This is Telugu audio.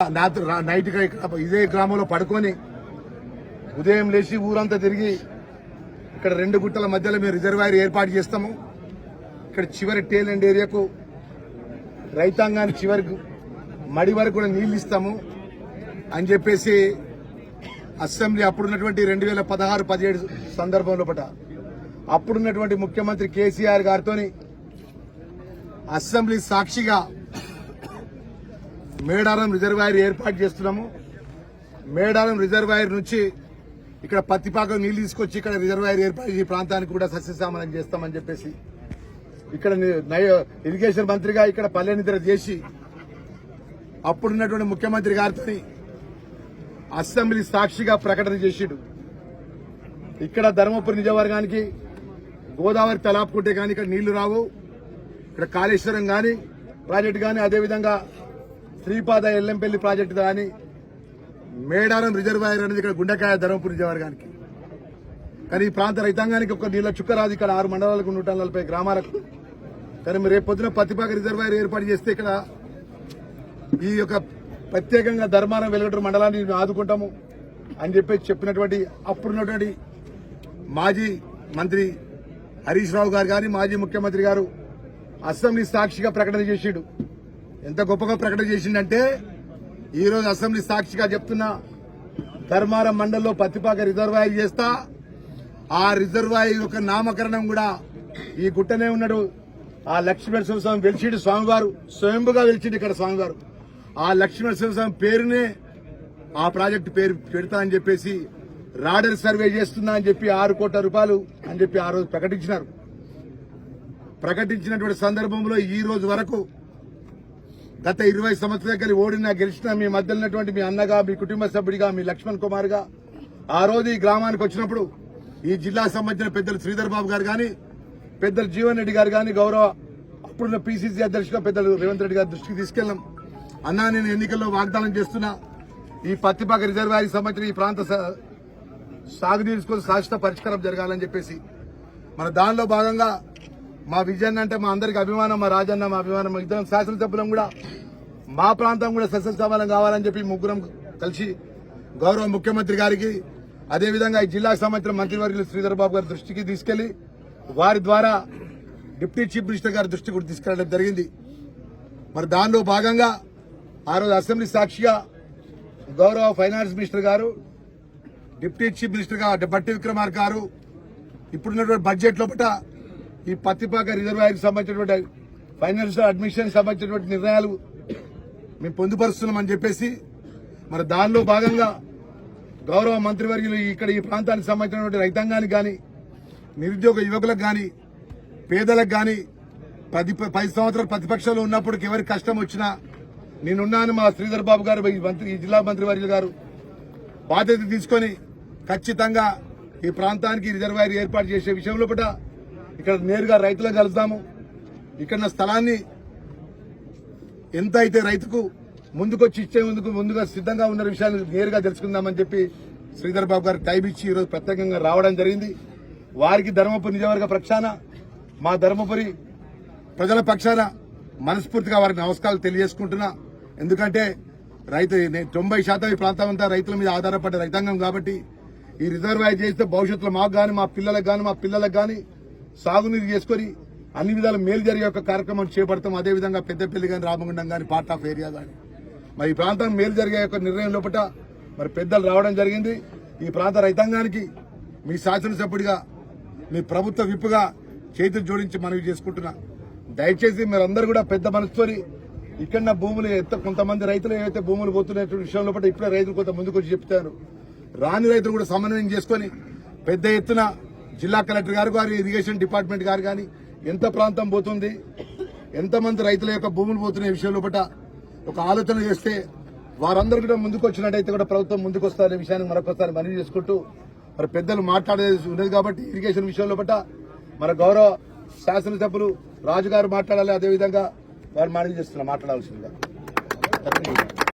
రాత్రి నైట్గా నైట్ ఇక్కడ ఇదే గ్రామంలో పడుకొని ఉదయం లేచి ఊరంతా తిరిగి ఇక్కడ రెండు గుట్టల మధ్యలో మేము రిజర్వాయర్ ఏర్పాటు చేస్తాము. ఇక్కడ చివరి టేల్ అండ్ ఏరియాకు రైతాంగానికి చివరికి మడి వరకు కూడా నీళ్ళు ఇస్తాము అని చెప్పేసి అసెంబ్లీ అప్పుడున్నటువంటి రెండు వేల పదహారు పదిహేడు సందర్భంలో పట. అప్పుడున్నటువంటి ముఖ్యమంత్రి కేసీఆర్ గారితో అసెంబ్లీ సాక్షిగా మేడారం రిజర్వాయర్ ఏర్పాటు చేస్తున్నాము. మేడారం రిజర్వాయర్ నుంచి ఇక్కడ పత్తిపాకం నీళ్ళు తీసుకొచ్చి ఇక్కడ రిజర్వాయర్ ఏర్పాటు చేసి ఈ ప్రాంతానికి కూడా సస్యసామనం చేస్తామని చెప్పేసి ఇక్కడ ఇరిగేషన్ మంత్రిగా ఇక్కడ పల్లె నిద్ర చేసి అప్పుడున్నటువంటి ముఖ్యమంత్రి గారితో అసెంబ్లీ సాక్షిగా ప్రకటన చేసిడు. ఇక్కడ ధర్మపురి నిజవర్గానికి గోదావరి తలాపుకుంటే కానీ ఇక్కడ నీళ్ళు రావు. ఇక్కడ కాళేశ్వరం కానీ ప్రాజెక్టు కానీ అదేవిధంగా శ్రీపాద ఎల్లంపల్లి ప్రాజెక్టు కానీ మేడారం రిజర్వాయర్ అనేది ఇక్కడ గుండెకాయ ధర్మపురి నిజవర్గానికి కానీ ఈ ప్రాంత రైతాంగానికి ఒక నీళ్ళ చుక్క రాదు ఇక్కడ ఆరు మండలాలకు నూట నలభై గ్రామాలకు. కానీ రేపు పొద్దున పత్తిపాక రిజర్వాయర్ ఏర్పాటు చేస్తే ఇక్కడ ఈ యొక్క ప్రత్యేకంగా ధర్మారం వెలుగటూరు మండలాన్ని ఆదుకుంటాము అని చెప్పి చెప్పినటువంటి అప్పుడున్నటువంటి మాజీ మంత్రి హరీష్ రావు గారు కానీ మాజీ ముఖ్యమంత్రి గారు అసెంబ్లీ సాక్షిగా ప్రకటన చేసిండు. ఎంత గొప్పగా ప్రకటన చేసిందంటే ఈ రోజు అసెంబ్లీ సాక్షిగా చెప్తున్నా ధర్మారం మండలంలో పత్తిపాక రిజర్వాయర్ చేస్తా ఆ రిజర్వాయర్ యొక్క నామకరణం కూడా ఈ గుట్టనే ఉన్నాడు ఆ లక్ష్మీనరసింహ స్వామి వెలిచిడు స్వామివారు స్వయంభుగా వెలిచిండు ఇక్కడ స్వామివారు. ఆ లక్ష్మీనరసింహ స్వామి పేరునే ఆ ప్రాజెక్టు పేరు పెడతా అని చెప్పేసి రాడర్ సర్వే చేస్తున్నా అని చెప్పి ఆరు కోట్ల రూపాయలు అని చెప్పి ఆ రోజు ప్రకటించినారు. ప్రకటించినటువంటి సందర్భంలో ఈ రోజు వరకు గత ఇరవై సంవత్సరాల కలిగి ఓడినా గెలిచినా మీ మధ్య ఉన్నటువంటి మీ అన్నగా మీ కుటుంబ సభ్యుడిగా మీ లక్ష్మణ్ కుమార్గా ఆ రోజు ఈ గ్రామానికి వచ్చినప్పుడు ఈ జిల్లా సంబంధించిన పెద్దలు శ్రీధర్ బాబు గారు కానీ పెద్దలు జీవన్ రెడ్డి గారు కానీ గౌరవ అప్పుడున్న పిసిసి అధ్యక్షుడు పెద్దలు రేవంత్ రెడ్డి గారి దృష్టికి తీసుకెళ్ళాం అన్నా నేను ఎన్నికల్లో వాగ్దానం చేస్తున్నా. ఈ పత్తిపాక రిజర్వాయర్కి సంబంధించిన ఈ ప్రాంత సాగునీరు కోసం శాశ్వత పరిష్కారం జరగాలని చెప్పేసి. మన దానిలో భాగంగా మా విజయన్ అంటే మా అందరికి అభిమానం మా రాజన్న మా అభిమానం ఇద్దరం శాసనసభ్యులం కూడా. మా ప్రాంతం కూడా సస్యశ్యామలం కావాలని చెప్పి ముగ్గురం కలిసి గౌరవ ముఖ్యమంత్రి గారికి అదేవిధంగా ఈ జిల్లాకు సంబంధించిన మంత్రివర్యులు శ్రీధర్ బాబు గారి దృష్టికి తీసుకెళ్ళి వారి ద్వారా డిప్యూటీ చీఫ్ మినిస్టర్ గారి దృష్టికి కూడా తీసుకెళ్ళడం జరిగింది. మరి దానిలో భాగంగా ఆ రోజు అసెంబ్లీ సాక్షిగా గౌరవ ఫైనాన్స్ మినిస్టర్ గారు డిప్యూటీ చీఫ్ మినిస్టర్గా బట్టి విక్రమార్ గారు ఇప్పుడున్నటువంటి బడ్జెట్ లోపల ఈ పత్తిపాక రిజర్వాయర్ సంబంధించినటువంటి ఫైనాన్షియల్ అడ్మిషన్ సంబంధించినటువంటి నిర్ణయాలు మేము పొందుపరుస్తున్నామని చెప్పేసి మరి దానిలో భాగంగా గౌరవ మంత్రివర్యులు ఇక్కడ ఈ ప్రాంతానికి సంబంధించినటువంటి రైతాంగానికి కానీ నిరుద్యోగ యువకులకు కానీ పేదలకు కానీ పది పది సంవత్సరాలు ప్రతిపక్షంలో ఉన్నప్పుడు ఎవరికి కష్టం వచ్చినా నేనున్నాను మా శ్రీధర్ బాబు గారు ఈ మంత్రి ఈ జిల్లా మంత్రివర్యులు గారు బాధ్యత తీసుకొని ఖచ్చితంగా ఈ ప్రాంతానికి రిజర్వాయర్ ఏర్పాటు చేసే విషయంలో కూడా ఇక్కడ నేరుగా రైతులకు కలుద్దాము. ఇక్కడ స్థలాన్ని ఎంత అయితే రైతుకు ముందుకొచ్చి ఇచ్చే ముందుకు ముందుగా సిద్ధంగా ఉన్న విషయాన్ని నేరుగా తెలుసుకుందామని చెప్పి శ్రీధర్ బాబు గారు టైం ఇచ్చి ఈరోజు ప్రత్యేకంగా రావడం జరిగింది. వారికి ధర్మపురి నిజవర్గ పక్షాన మా ధర్మపురి ప్రజల పక్షాన మనస్ఫూర్తిగా వారికి నమస్కారాలు తెలియజేసుకుంటున్నా. ఎందుకంటే రైతు తొంభై శాతం ఈ ప్రాంతం అంతా రైతుల మీద ఆధారపడ్డ రైతాంగం కాబట్టి ఈ రిజర్వాయర్ చేస్తే భవిష్యత్తులో మాకు కానీ మా పిల్లలకు కానీ మా పిల్లలకు కానీ సాగునీరు చేసుకొని అన్ని విధాల మేలు జరిగే ఒక కార్యక్రమం చేపడతాం. అదేవిధంగా పెద్దపల్లి కానీ రామగుండం కానీ పార్ట్ ఆఫ్ ఏరియా కానీ మరి ఈ ప్రాంతం మేలు జరిగే ఒక నిర్ణయం లోపల మరి పెద్దలు రావడం జరిగింది. ఈ ప్రాంత రైతాంగానికి మీ శాసనసభ్యుడిగా మీ ప్రభుత్వ విప్పుగా చేతులు జోడించి మనవి చేసుకుంటున్నా. దయచేసి మీరందరూ కూడా పెద్ద మనసుతోని ఇక్కడ భూములు ఎంత కొంతమంది రైతులు ఏవైతే భూములు పోతున్నటువంటి విషయం లోపల ఇప్పుడే రైతులు కొంత ముందుకు వచ్చి చెప్తారు. రాని రైతులు కూడా సమన్వయం చేసుకొని పెద్ద ఎత్తున జిల్లా కలెక్టర్ గారు గారు ఇరిగేషన్ డిపార్ట్మెంట్ గారు కానీ ఎంత ప్రాంతం పోతుంది ఎంతమంది రైతుల యొక్క భూములు పోతున్న విషయంలో పట్ల ఒక ఆలోచన చేస్తే వారందరూ కూడా ముందుకు వచ్చినట్టయితే కూడా ప్రభుత్వం ముందుకు వస్తారనే విషయాన్ని మరొకసారి మనవి చేసుకుంటూ మరి పెద్దలు మాట్లాడేది ఉన్నది కాబట్టి ఇరిగేషన్ విషయంలో పట్ల మన గౌరవ శాసనసభ్యులు రాజుగారు మాట్లాడాలి అదేవిధంగా వారు మనవి చేస్తున్నారు మాట్లాడాల్సిందిగా.